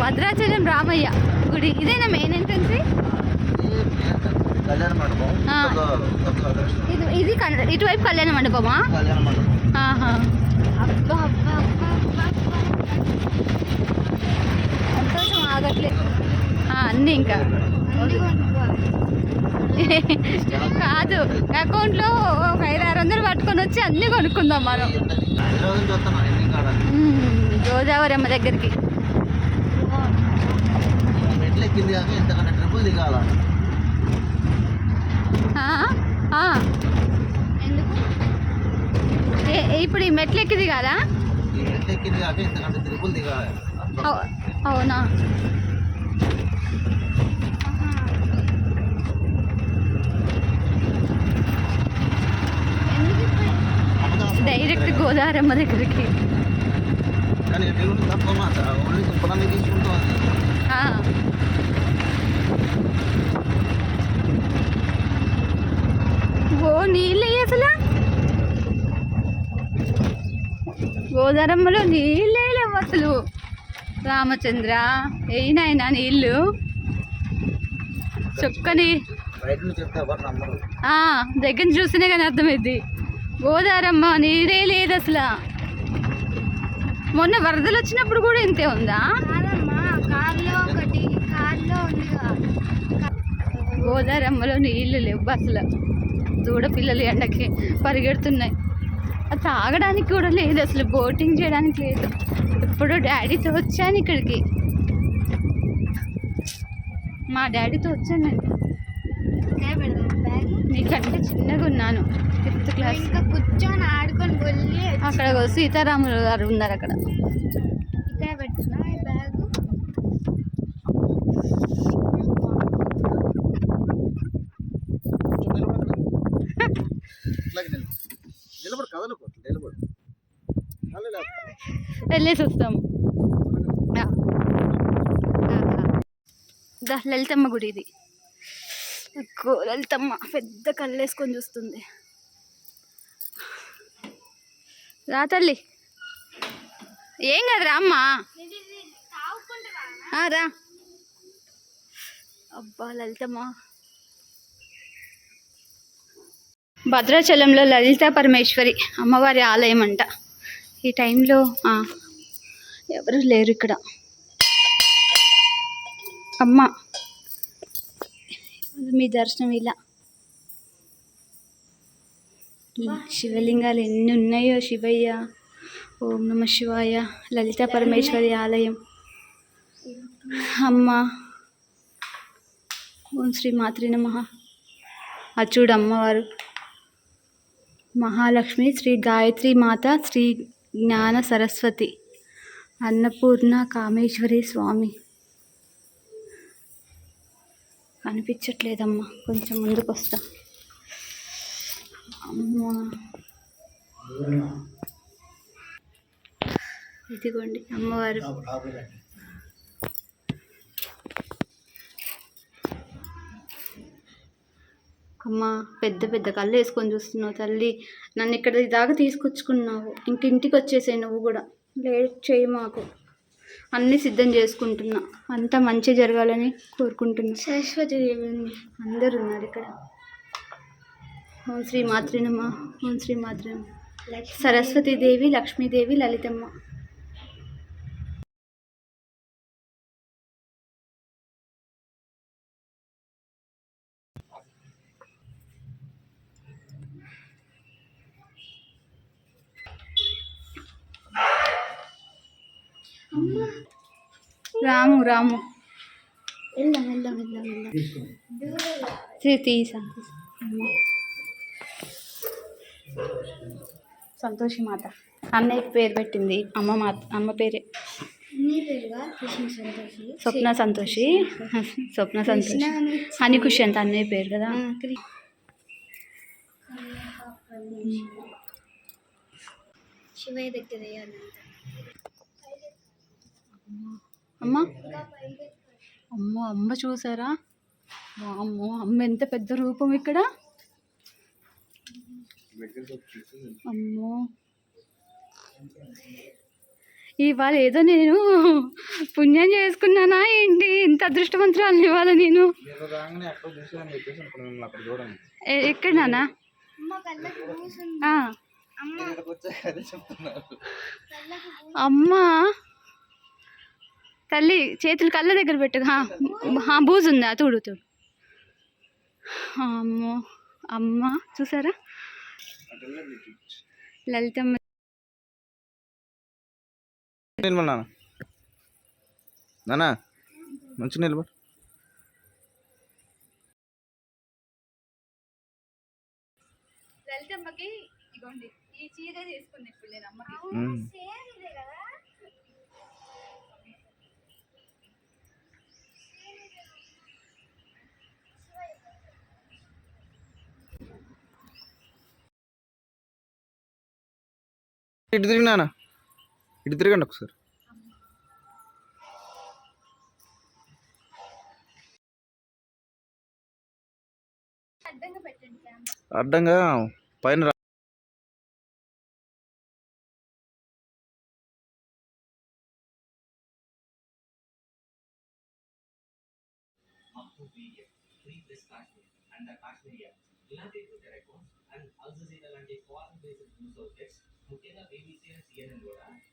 భద్రాచలం రామయ్య గుడి. ఇదేనా main entrance. ఇది ఇటువైపు కళ్యాణ మండపమా. సంతోషం ఆగట్లేదు ఆ, అన్నీ ఇంకా. కాదు అకౌంట్లో ఒక ఐదు ఆరు వందలు పట్టుకొని వచ్చి అన్నీ కొనుక్కుందాం మనం. గోదావరి అమ్మ దగ్గరికి. మెట్లు ఎక్కింది కాక ఎంతకన్నా ట్రిపుల్ దిగాల? ఇప్పుడు ఈ మెట్లు ఎక్కింది కదా ఈ మెట్లు ఎక్కింది కాక ఎంతకంటే ట్రిపుల్ దిగాలి? అవు- అవునా? డైరెక్ట్ గోదావరి అమ్మ దగ్గరికి. కానీ తక్కువ మాట ఓన్లీ తీసుకుంటాం. ఓ నీళ్ళు అసలు? గోదారమ్మలో నీళ్ళే లేవు అసలు. రామచంద్ర ఏనాయనా నీళ్ళు? చొక్కని దగ్గర నుంచి చూస్తేనే కానీ అర్థమైంది గోదారమ్మ నీరే లేదు అసలు. మొన్న వరదలు వచ్చినప్పుడు కూడా ఇంతే ఉందా? గోదారమ్మలో నీళ్ళు లేవు అసలు. దూడ పిల్లలు ఎండకి పరిగెడుతున్నాయి. అది తాగడానికి కూడా లేదు అసలు బోటింగ్ చేయడానికి లేదు. ఇప్పుడు డాడీతో వచ్చాను ఇక్కడికి. మా డాడీతో వచ్చాను నేను ఇక్కడ పెడదాం బ్యాగ్ నీకంటే చిన్నగా ఉన్నాను. Fifth class. ఇంకా కూర్చొని ఆడుకొని వెళ్ళి అక్కడ సీతారాములు గారు ఉన్నారు అక్కడ. ఇక్కడ పెట్టున్నా ఈ బ్యాగ్ ఇట్లాగే నిలబడు. నిలబడు కదలకు నిలబడు అలా లేదు. వెళ్ళేసి. దా లలితమ్మ గుడి ఇది అగ్గో, లలితమ్మ పెద్ద కళ్ళు వేసుకొని చూస్తుంది. రా తల్లి. ఏం కాదు రా అమ్మా. ఆ, రా. అబ్బా లలితమ్మ. భద్రాచలంలో లలిత పరమేశ్వరి అమ్మవారి ఆలయం అంట ఈ టైంలో ఎవరు లేరు ఇక్కడ. అమ్మ మీ దర్శనం ఇలా. శివలింగాలు ఎన్ని ఉన్నాయో శివయ్య. ఓం నమ శివాయ. లలిత పరమేశ్వరి ఆలయం. అమ్మ ఓం శ్రీ మాతృ నమ. అచ్చుడు అమ్మవారు. మహాలక్ష్మి శ్రీ గాయత్రి మాత శ్రీ జ్ఞాన సరస్వతి అన్నపూర్ణ కామేశ్వరి స్వామి. కనిపించట్లేదమ్మా కొంచెం ముందుకు వస్తా అమ్మా. ఇదిగోండి అమ్మవారు. అమ్మ పెద్ద పెద్ద కళ్ళు వేసుకొని చూస్తున్నావు తల్లి. నన్ను ఇక్కడ దాకా తీసుకొచ్చుకున్నావు. ఇంక ఇంటికి వచ్చేసాయి నువ్వు కూడా. లేట్ చేయి మాకు. అన్నీ సిద్ధం చేసుకుంటున్నా. అంతా మంచి జరగాలని కోరుకుంటున్నా. సరస్వతి దేవి ఉంది అందరు ఉన్నారు ఇక్కడ. ఓం శ్రీ మాతృనమ్మ ఓం శ్రీ మాతృనమ్మ సరస్వతీదేవి లక్ష్మీదేవి లలితమ్మ. రాము రాము. వెళ్దాం వెళ్దాం వెళ్దాం వెళ్దాం. శ్రీ తీసా సంతోషి మాత అన్నయ్యకి పేరు పెట్టింది. అమ్మ మాత అమ్మ పేరే. స్వప్న సంతోషి. స్వప్న సంతోషి. హనీ ఖుషి అంత అన్నయ్య పేరు కదా. శివయ్య దగ్గర అమ్మ? అమ్మో అమ్మ చూసారా? అమ్మో అమ్మ ఎంత పెద్ద రూపం ఇక్కడ. అమ్మో. ఇవాళ ఏదో నేను పుణ్యం చేసుకున్నానా ఏంటి? ఇంత అదృష్టవంతురాలు ఇవ్వాలి నేను. మీరు రాగానే అక్కడ చూసాను చెప్పేసి అనుకున్నాను మిమ్మల్ని అక్కడ చూడండి ఎ- ఎక్కడ నానా అమ్మ. తల్లి చేతులు కళ్ళ దగ్గర పెట్టు. బూజు ఉందా చూడు చూడు అమ్మో అమ్మ చూసారా? లలితమ్మ నిలబడి నాన్న. నాన్న మంచిగా నిలబడి. లలితమ్మకి ఇగోండి ఈ చీర తీసుకుంది ఇప్పుడు నేను అమ్మకి. ఇటు తిరిగినానా ఇటు తిరగండి ఒకసారి. అడ్డంగా పెట్టండి క్యామ్ అడ్డంగా పైన రా- ముఖ్యంగా బేబీసీ అండ్ సిఎన్ఎన్ లీటర్స్ లాంటి న్యూస్ ఛానల్స్